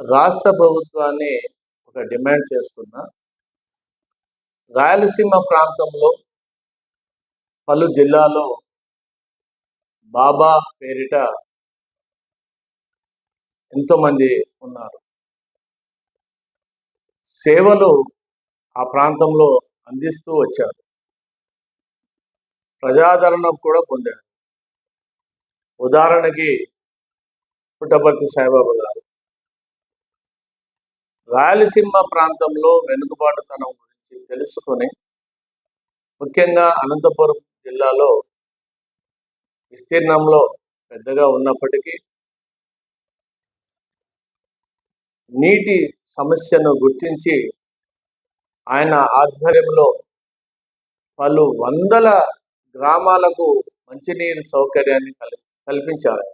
రాష్ట్ర ప్రభుత్వాన్ని ఒక డిమాండ్ చేస్తున్నా. రాయలసీమ ప్రాంతంలో పలు జిల్లాలో బాబా పేరిట ఎంతోమంది ఉన్నారు. సేవలు ఆ ప్రాంతంలో అందిస్తూ వచ్చారు. ప్రజాదరణ కూడా పొందారు. ఉదాహరణకి పుట్టపర్తి సాయిబాబా గారు. రాయలసీమ ప్రాంతంలో వెనుకబాటుతనం గురించి తెలుసుకొని ముఖ్యంగా అనంతపురం జిల్లాలో విస్తీర్ణంలో పెద్దగా ఉన్నప్పటికీ నీటి సమస్యను గుర్తించి ఆయన ఆధ్వర్యంలో పలు వందల గ్రామాలకు మంచినీరు సౌకర్యాన్ని కల్ కల్పించారు.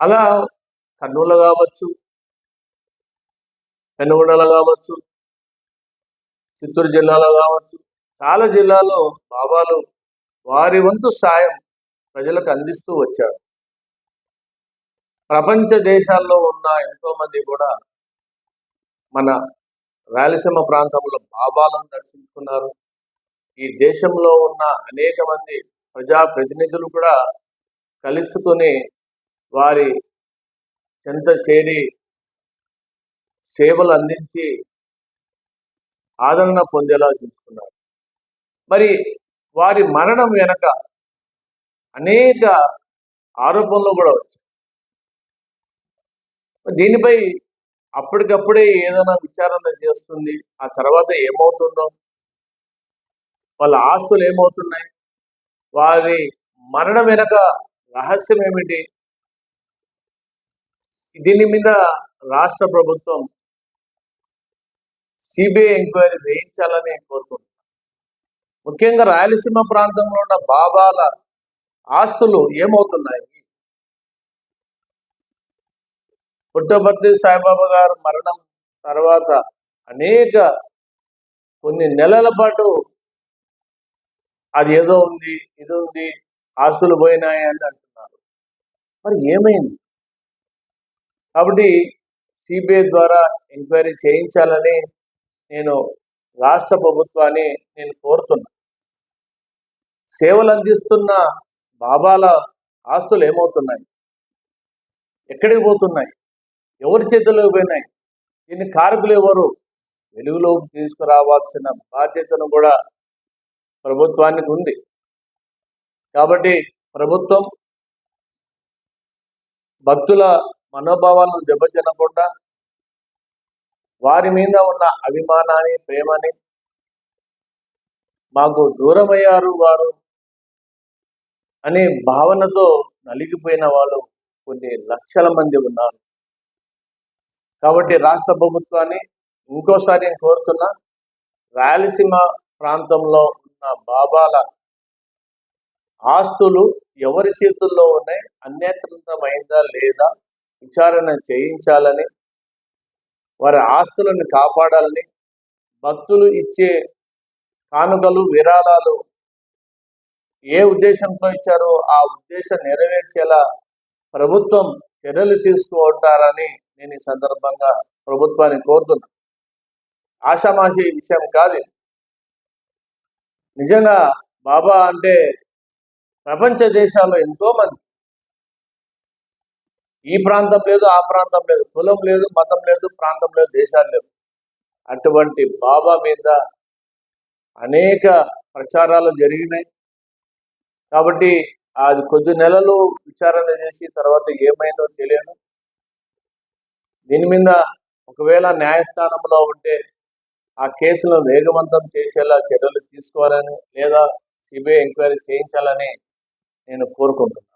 అలా కర్నూలు కావచ్చు పెనుగొండలో కావచ్చు చిత్తూరు జిల్లాలో కావచ్చు చాలా జిల్లాలో బాబాలు వారి వంతు సాయం ప్రజలకు అందిస్తూ వచ్చారు. ప్రపంచ దేశాల్లో ఉన్న ఎంతో మంది కూడా మన రాయలసీమ ప్రాంతంలో బాబాలను దర్శించుకున్నారు. ఈ దేశంలో ఉన్న అనేక మంది ప్రజా ప్రతినిధులు కూడా కలుసుకొని వారి చెంత చేరి సేవలు అందించి ఆదరణ పొందేలా చూసుకున్నారు. మరి వారి మరణం వెనక అనేక ఆరోపణలు కూడా వచ్చాయి. దీనిపై అప్పటికప్పుడే ఏదైనా విచారణ చేస్తుంది ఆ తర్వాత ఏమవుతుందో వాళ్ళ ఆస్తులు ఏమవుతున్నాయి వారి మరణం వెనక రహస్యం ఏమిటి దీని మీద రాష్ట్ర ప్రభుత్వం సిబిఐ ఎంక్వైరీ వేయించాలని కోరుకుంటున్నాను ముఖ్యంగా రాయలసీమ ప్రాంతంలో ఉన్న బాబాల ఆస్తులు ఏమవుతున్నాయి? పుట్టపర్తి సాయిబాబా గారు మరణం తర్వాత అనేక కొన్ని నెలల పాటు అది ఏదో ఉంది ఇది ఉంది ఆస్తులు పోయినాయి అని అంటున్నారు. మరి ఏమైంది? కాబట్టి సిబిఐ ద్వారా ఎంక్వైరీ చేయించాలని నేను రాష్ట్ర ప్రభుత్వాన్ని నేను కోరుతున్నా. సేవలు అందిస్తున్న బాబాల ఆస్తులు ఏమవుతున్నాయి? ఎక్కడికి పోతున్నాయి? ఎవరి చేతుల్లోకి పోయినాయి? దీన్ని కార్మికులు ఎవరు? వెలుగులోకి తీసుకురావాల్సిన బాధ్యతను కూడా ప్రభుత్వానికి ఉంది. కాబట్టి ప్రభుత్వం భక్తుల మనోభావాలను దెబ్బతినకుండా వారి మీద ఉన్న అభిమానాన్ని ప్రేమని మాకు దూరమయ్యారు వారు అనే భావనతో నలిగిపోయిన వాళ్ళు కొన్ని లక్షల మంది ఉన్నారు. కాబట్టి రాష్ట్ర ప్రభుత్వాన్ని ఇంకోసారి నేను కోరుతున్నా రాయలసీమ ప్రాంతంలో ఉన్న బాబాల ఆస్తులు ఎవరి చేతుల్లో ఉన్నాయి అన్యత్రితమైందా లేదా విచారణ చేయించాలని వారి ఆస్తులను కాపాడాలని భక్తులు ఇచ్చే కానుకలు విరాళాలు ఏ ఉద్దేశంతో ఇచ్చారో ఆ ఉద్దేశం నెరవేర్చేలా ప్రభుత్వం చర్యలు తీసుకుంటారని నేను ఈ సందర్భంగా ప్రభుత్వాన్ని కోరుతున్నా. ఆషామాషి విషయం కాదు నిజంగా బాబా అంటే ప్రపంచ దేశాల్లో ఎంతో మంది ఈ ప్రాంతం లేదు ఆ ప్రాంతం లేదు. కులం లేదు మతం లేదు ప్రాంతం లేదు దేశాలు లేవు. అటువంటి బాబా మీద అనేక ప్రచారాలు జరిగినాయి. కాబట్టి అది కొద్ది నెలలు విచారణ చేసి తర్వాత ఏమైందో తెలియదు. దీని మీద ఒకవేళ న్యాయస్థానంలో ఉంటే ఆ కేసులను వేగవంతం చేసేలా చర్యలు తీసుకోవాలని లేదా సిబిఐ ఎంక్వైరీ చేయించాలని నేను కోరుకుంటున్నాను.